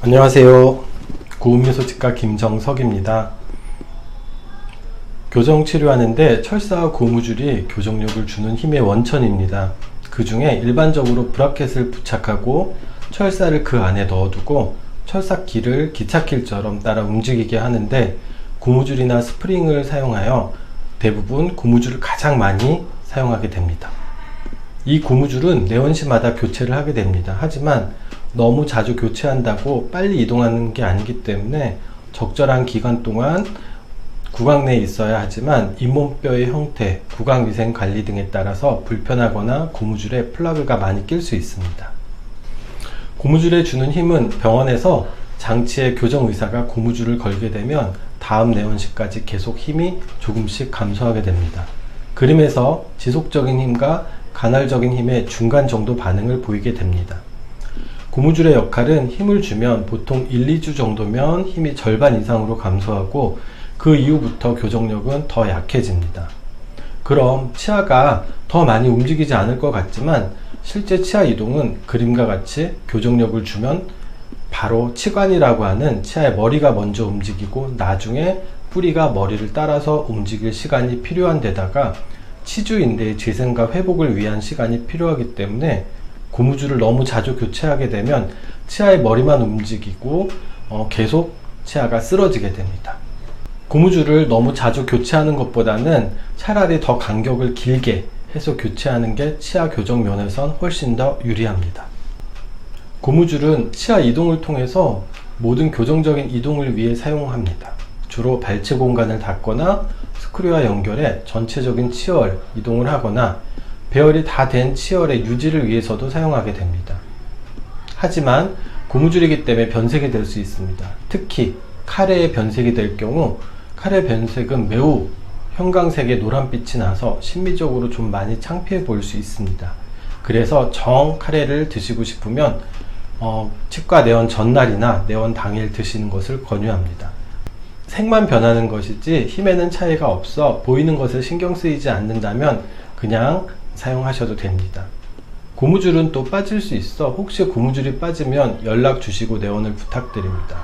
안녕하세요. 고음미소치과 김정석입니다. 교정 치료하는데 철사와 고무줄이 교정력을 주는 힘의 원천입니다. 그 중에 일반적으로 브라켓을 부착하고 철사를 그 안에 넣어두고 철사키를 기찻길처럼 따라 움직이게 하는데 고무줄이나 스프링을 사용하여 대부분 고무줄을 가장 많이 사용하게 됩니다. 이 고무줄은 내원시마다 교체를 하게 됩니다. 하지만 너무 자주 교체한다고 빨리 이동하는 게 아니기 때문에 적절한 기간 동안 구강 내에 있어야 하지만 잇몸뼈의 형태, 구강 위생 관리 등에 따라서 불편하거나 고무줄에 플러그가 많이 낄 수 있습니다. 고무줄에 주는 힘은 병원에서 장치의 교정 의사가 고무줄을 걸게 되면 다음 내원시까지 계속 힘이 조금씩 감소하게 됩니다. 그림에서 지속적인 힘과 간헐적인 힘의 중간 정도 반응을 보이게 됩니다. 고무줄의 역할은 힘을 주면 보통 1, 2주 정도면 힘이 절반 이상으로 감소하고 그 이후부터 교정력은 더 약해집니다. 그럼 치아가 더 많이 움직이지 않을 것 같지만 실제 치아 이동은 그림과 같이 교정력을 주면 바로 치관이라고 하는 치아의 머리가 먼저 움직이고 나중에 뿌리가 머리를 따라서 움직일 시간이 필요한 데다가 치주 인대의 재생과 회복을 위한 시간이 필요하기 때문에 고무줄을 너무 자주 교체하게 되면 치아의 머리만 움직이고 어, 계속 치아가 쓰러지게 됩니다. 고무줄을 너무 자주 교체하는 것보다는 차라리 더 간격을 길게 해서 교체하는 게 치아 교정 면에선 훨씬 더 유리합니다. 고무줄은 치아 이동을 통해서 모든 교정적인 이동을 위해 사용합니다. 주로 발치 공간을 닫거나 스크류와 연결해 전체적인 치열 이동을 하거나 배열이 다 된 치열의 유지를 위해서도 사용하게 됩니다. 하지만 고무줄이기 때문에 변색이 될 수 있습니다. 특히 카레의 변색이 될 경우 카레 변색은 매우 형광색의 노란빛이 나서 심미적으로 좀 많이 창피해 보일 수 있습니다. 그래서 정 카레를 드시고 싶으면 어, 치과 내원 전날이나 내원 당일 드시는 것을 권유합니다. 색만 변하는 것이지 힘에는 차이가 없어 보이는 것을 신경 쓰이지 않는다면 그냥 사용하셔도 됩니다. 고무줄은 또 빠질 수 있어 혹시 고무줄이 빠지면 연락 주시고 내원을 부탁드립니다.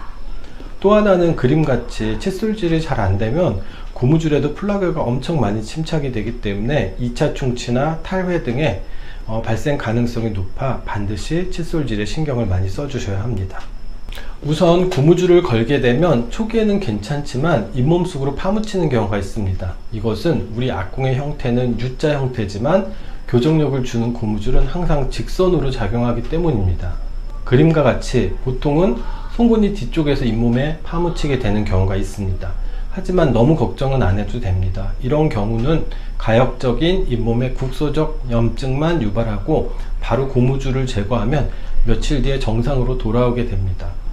또 하나는 그림같이 칫솔질이 잘 안되면 고무줄에도 플러그가 엄청 많이 침착이 되기 때문에 2차 충치나 탈회 등의 어, 발생 가능성이 높아 반드시 칫솔질에 신경을 많이 써주셔야 합니다. 우선 고무줄을 걸게 되면 초기에는 괜찮지만 잇몸 속으로 파묻히는 경우가 있습니다. 이것은 우리 악궁의 형태는 U자 형태지만 교정력을 주는 고무줄은 항상 직선으로 작용하기 때문입니다. 그림과 같이 보통은 송곳니 뒤쪽에서 잇몸에 파묻히게 되는 경우가 있습니다. 하지만 너무 걱정은 안 해도 됩니다. 이런 경우는 가역적인 잇몸의 국소적 염증만 유발하고 바로 고무줄을 제거하면 며칠 뒤에 정상으로 돌아오게 됩니다.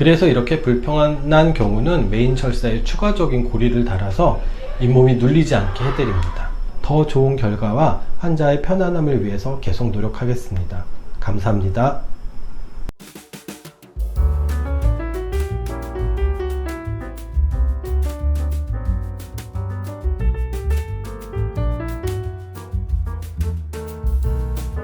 그래서 이렇게 불편한 경우는 메인 철사에 추가적인 고리를 달아서 잇몸이 눌리지 않게 해드립니다. 더 좋은 결과와 환자의 편안함을 위해서 계속 노력하겠습니다. 감사합니다.